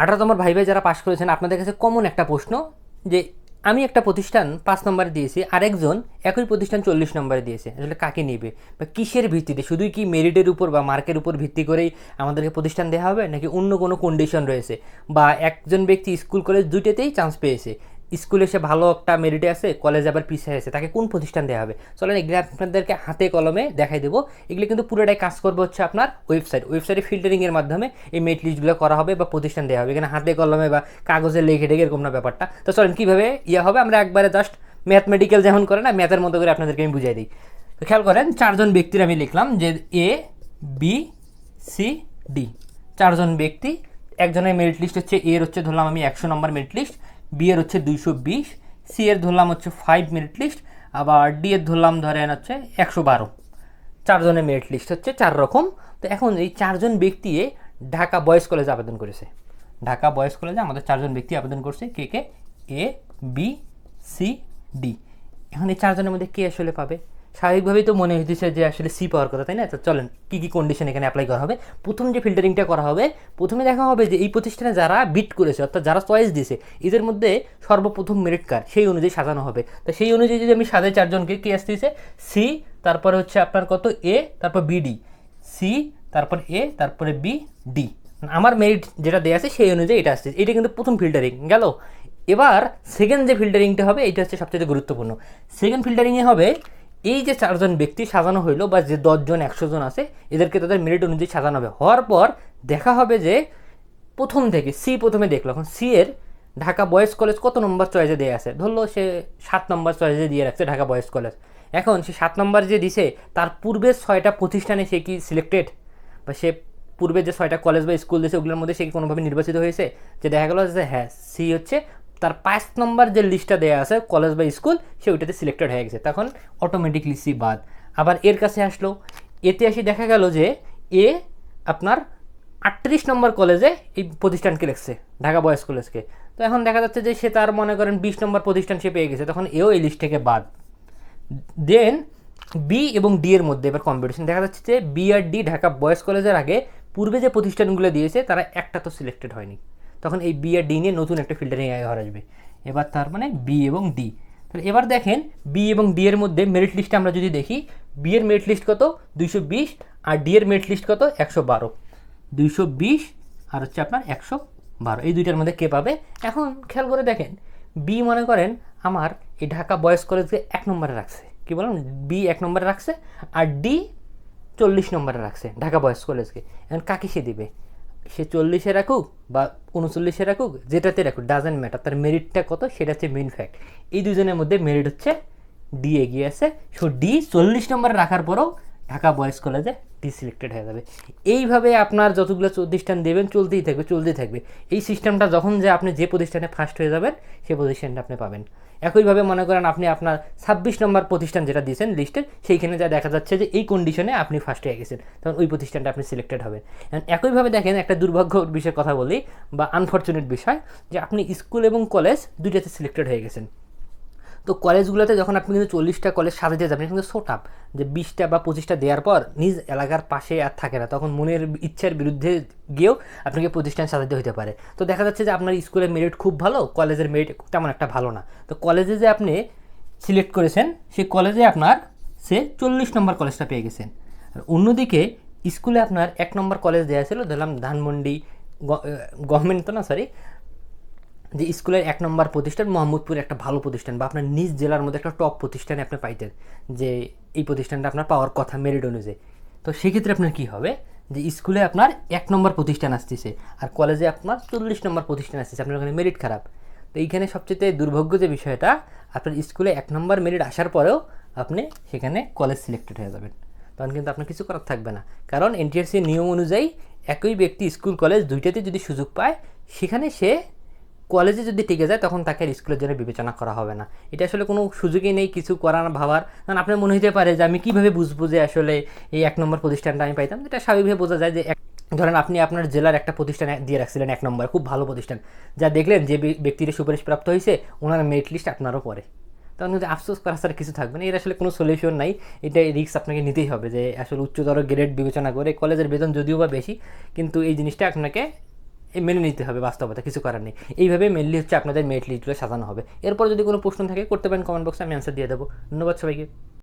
আঠারো নম্বর ভাই ভাই যারা পাশ করেছেন, আপনাদের কাছে কমন একটা প্রশ্ন যে আমি একটা প্রতিষ্ঠান পাঁচ নম্বরে দিয়েছি, আরেকজন একই প্রতিষ্ঠান চল্লিশ নম্বরে দিয়েছে। আসলে কাকে নেবে? বা কিসের ভিত্তিতে? শুধুই কি মেরিটের উপর বা মার্কের উপর ভিত্তি করেই আমাদেরকে প্রতিষ্ঠান দেওয়া হবে, নাকি অন্য কোনো কন্ডিশন রয়েছে? বা একজন ব্যক্তি স্কুল কলেজ দুইটাতেই চান্স পেয়েছে। স্কুলে সে ভালো একটা মেরিটে আছে কলেজ আবার পিছিয়ে আছে, তাকে কোন প্রতিষ্ঠান দেওয়া হবে? চলেন এগুলো আপনাদেরকে হাতে কলমে দেখাই দেবো। এগুলো কিন্তু পুরোটাই কাজ করবে হচ্ছে আপনার ওয়েবসাইট ওয়েবসাইটে ফিল্টারিংয়ের মাধ্যমে এই মেরিট লিস্টগুলো করা হবে বা প্রতিষ্ঠান দেওয়া হবে। এখানে হাতে কলমে বা কাগজে লেখে টেখে এরকম না ব্যাপারটা। তো চলেন, কীভাবে ইয়ে হবে? আমরা একবারে জাস্ট ম্যাথমেটিক্যাল যেমন করে না ম্যাথের মতো করে আপনাদেরকে আমি বুঝিয়ে দিই। তো খেয়াল করেন, চারজন ব্যক্তির আমি লিখলাম যে এ বি সি ডি চারজন ব্যক্তি, একজনের মেরিট লিস্ট হচ্ছে এর হচ্ছে, ধরলাম আমি একশো নম্বর মেরিট লিস্ট বি এর হচ্ছে দুইশো বিশ সি এর ধরলাম হচ্ছে ফাইভ মেরিট লিস্ট আবার ডি এর ধরলাম ধরেন হচ্ছে একশো বারো। চারজনের মেরিট লিস্ট হচ্ছে চার রকম। তো এখন এই চারজন ব্যক্তি ঢাকা বয়েজ কলেজে আবেদন করেছে। ঢাকা বয়েজ কলেজে আমাদের চারজন ব্যক্তি আবেদন করছে, কে কে? এ বি সি ডি এখন এই চারজনের মধ্যে কে আসলে পাবে? স্বাভাবিকভাবেই তো মনে হইতেছে যে আসলে সি পাওয়ার কথা, তাই না? তো চলেন, কী কী কন্ডিশন এখানে অ্যাপ্লাই করা হবে? প্রথম যে ফিল্টারিংটা করা হবে, প্রথমে দেখা হবে যে এই প্রতিষ্ঠানে যারা বিট করেছে, অর্থাৎ যারা চয়েস দিয়েছে, এদের মধ্যে সর্বপ্রথম মেরিট কার্ড সেই অনুযায়ী সাজানো হবে। তো সেই অনুযায়ী যদি আমি সাজাই চারজনকে, কে আসতেছে সি তারপরে হচ্ছে আপনার কত? এ তারপর বিডি সি তারপর এ তারপরে বি ডি আমার মেরিট যেটা দেওয়া আছে, সেই অনুযায়ী এটা আসছে। এটা কিন্তু প্রথম ফিল্টারিং গেল? এবার সেকেন্ড যে ফিল্টারিংটা হবে এটা হচ্ছে সবচেয়ে গুরুত্বপূর্ণ। সেকেন্ড ফিল্টারিংয়ে হবে এই যে চারজন ব্যক্তি সাজানো হইল বা যে দশজন একশো জন আছে, এদেরকে তাদের মেরিট অনুযায়ী সাজানো হবে। হওয়ার পর দেখা হবে যে প্রথম থেকে, সি প্রথমে দেখল। এখন সি এর ঢাকা বয়েজ কলেজ কত নম্বর চয়েসে দেওয়া আছে? ধরলো সে সাত নম্বর চয়েসে দিয়ে রাখছে ঢাকা বয়েজ কলেজ। এখন সে সাত নম্বর যে দিছে, তার পূর্বের ছয়টা প্রতিষ্ঠানে সে কি সিলেক্টেড বা সে পূর্বে যে ছয়টা কলেজ বা স্কুল দিয়েছে ওগুলোর মধ্যে সে কি কোনোভাবে নির্বাচিত হয়েছে? যে দেখা গেলো যে হ্যাঁ সি হচ্ছে তার পাঁচ নম্বর যে লিস্টটা দেওয়া আছে কলেজ বা স্কুল সে ওইটাতে সিলেক্টেড হয়ে গেছে। তখন অটোমেটিকলি সি বাদ। আবার এর কাছে আসলো। এতে আসি দেখা গেল যে, এ আপনার আটত্রিশ নম্বর কলেজে এই প্রতিষ্ঠানকে লিখছে ঢাকা বয়েজ কলেজকে তো এখন দেখা যাচ্ছে যে, সে তার, মনে করেন, বিশ নম্বর প্রতিষ্ঠান সে পেয়ে গেছে। তখন এও এই লিস্ট থেকে বাদ। দেন বি এবং ডি এর মধ্যে এবার কম্পিটিশন দেখা যাচ্ছে যে বি আর ডি ঢাকা বয়েজ কলেজের আগে পূর্বে যে প্রতিষ্ঠানগুলো দিয়েছে, তারা একটা তো সিলেক্টেড হয়নি। তখন এই বি আর ডি নিয়ে নতুন একটা ফিল্টারিং ঘর আসবে। এবার তার মানে বি এবং ডি তাহলে এবার দেখেন বি এবং ডি এর মধ্যে মেরিট লিস্টে আমরা যদি দেখি বি এর মেরিট লিস্ট কত? দুইশো বিশ, আর ডি এর মেরিট লিস্ট কত? একশো বারো। দুইশো বিশ, আর হচ্ছে আপনার একশো বারো। এই দুইটার মধ্যে কে পাবে? এখন খেয়াল করে দেখেন বি মনে করেন আমার এই ঢাকা বয়েজ কলেজকে এক নম্বরে রাখছে। কি বললাম? বি এক নম্বরে রাখছে, আর ডি চল্লিশ নম্বরে রাখছে ঢাকা বয়েজ কলেজকে এখন কাকে সে দিবে? সে চল্লিশে রাখুক বা উনচল্লিশে রাখুক, যেটাতে রাখুক ডাজেন্ট ম্যাটার তার মেরিটটা কত, সেটা হচ্ছে মেন ফ্যাক্ট এই দুজনের মধ্যে মেরিট হচ্ছে ডি এগিয়ে আছে। সো ডি চল্লিশ নম্বরে রাখার পরেও ঢাকা বয়েজ কলেজে ডি সিলেক্টেড হয়ে যাবে। এইভাবে আপনার যতগুলো প্রতিষ্ঠান দেবেন, চলতেই থাকবে চলতেই থাকবে। এই সিস্টেমটা যখন যে আপনি যে প্রতিষ্ঠানে ফার্স্ট হয়ে যাবেন, সেই প্রতিষ্ঠানটা আপনি পাবেন। একইভাবে মনে করেন আপনি আপনার ছাব্বিশ নম্বর প্রতিষ্ঠান যেটা দিয়েছেন লিস্টের সেইখানে যা দেখা যাচ্ছে যে এই কন্ডিশনে আপনি ফার্স্ট হয়ে গেছেন। তখন ওই প্রতিষ্ঠানটা আপনি সিলেক্টেড হবেন। একইভাবে দেখেন একটা দুর্ভাগ্য বিষয়ের কথা বলি, বা আনফর্চুনেট বিষয়, যে আপনি স্কুল এবং কলেজ দুইটাতে সিলেক্টেড হয়ে গেছেন। তো কলেজগুলোতে যখন আপনি কিন্তু চল্লিশটা কলেজ সাজাতে যাবেন কিন্তু সোটাপ যে বিশটা বা পঁচিশটা দেওয়ার পর নিজ এলাকার পাশে আর থাকে না। তখন মনের ইচ্ছার বিরুদ্ধে গিয়েও আপনাকে প্রতিষ্ঠান সাজাতে হতে পারে। তো দেখা যাচ্ছে যে আপনার স্কুলের মেরিট খুব ভালো, কলেজের মেরিট তেমন একটা ভালো না। তো কলেজে যে আপনি সিলেক্ট করেছেন, সেই কলেজে আপনার সে চল্লিশ নম্বর কলেজটা পেয়ে গেছেন। আর অন্যদিকে স্কুলে আপনার এক নম্বর কলেজ দেওয়া ছিল, ধরলাম ধানমন্ডি গভর্নমেন্ট তো না সরি যে স্কুলের এক নম্বর প্রতিষ্ঠান মোহাম্মদপুর একটা ভালো প্রতিষ্ঠান বা আপনার নিজ জেলার মধ্যে একটা টপ প্রতিষ্ঠানে আপনি পাইতেন, যে এই প্রতিষ্ঠানটা আপনার পাওয়ার কথা মেরিট অনুযায়ী তো সেক্ষেত্রে আপনার কি হবে? যে স্কুলে আপনার এক নম্বর প্রতিষ্ঠান আসতেছে আর কলেজে আপনার চল্লিশ নম্বর প্রতিষ্ঠান আসতেছে, আপনার ওখানে মেরিট খারাপ। তো এইখানে সবচেয়ে দুর্ভাগ্য যে বিষয়টা, আপনার স্কুলে এক নম্বর মেরিট আসার পরেও আপনি সেখানে কলেজ সিলেক্টেড হয়ে যাবেন। তখন কিন্তু আপনার কিছু করার থাকবে না। কারণ এনটিআরসির নিয়ম অনুযায়ী একই ব্যক্তি স্কুল, কলেজ দুইটাতে যদি সুযোগ পায়, সেখানে সে কলেজে যদি টিকে যায়, তখন তাকে আর স্কুলের জন্য বিবেচনা করা হবে না। এটা আসলে কোনো সুযোগই নেই কিছু করার ভাবার। কারণ আপনার মনে হতে পারে যে আমি কীভাবে বুঝব যে আসলে এই এক নম্বর প্রতিষ্ঠানটা আমি পাইতাম? এটা স্বাভাবিকভাবে বোঝা যায় যে এক- ধরেন আপনি আপনার জেলার একটা প্রতিষ্ঠান দিয়ে রাখছিলেন এক নম্বর, খুব ভালো প্রতিষ্ঠান। যা দেখলেন যে ব্য- ব্যক্তির সুপারিশ প্রাপ্ত হয়েছে ওনার মেরিট লিস্ট আপনারও পরে তখন কিন্তু আফসোস করা ছাড়া কিছু থাকবে না। এর আসলে কোনো সলিউশন নাই। এটা রিস্ক আপনাকে নিতেই হবে যে আসলে উচ্চতর গ্রেড বিবেচনা করে কলেজের বেতন যদিও বা বেশি, কিন্তু এই জিনিসটা আপনাকে মেনে নিতে হবে বাস্তবতা, কিছু করার নেই। এইভাবে মেনলি হচ্ছে আপনাদের মেরিট লিস্টগুলো সাজানো হবে। এরপর যদি কোনো প্রশ্ন থাকে, করতে পারেন কমেন্ট বক্সে আমি অ্যান্সার দিয়ে দেবো। ধন্যবাদ সবাইকে।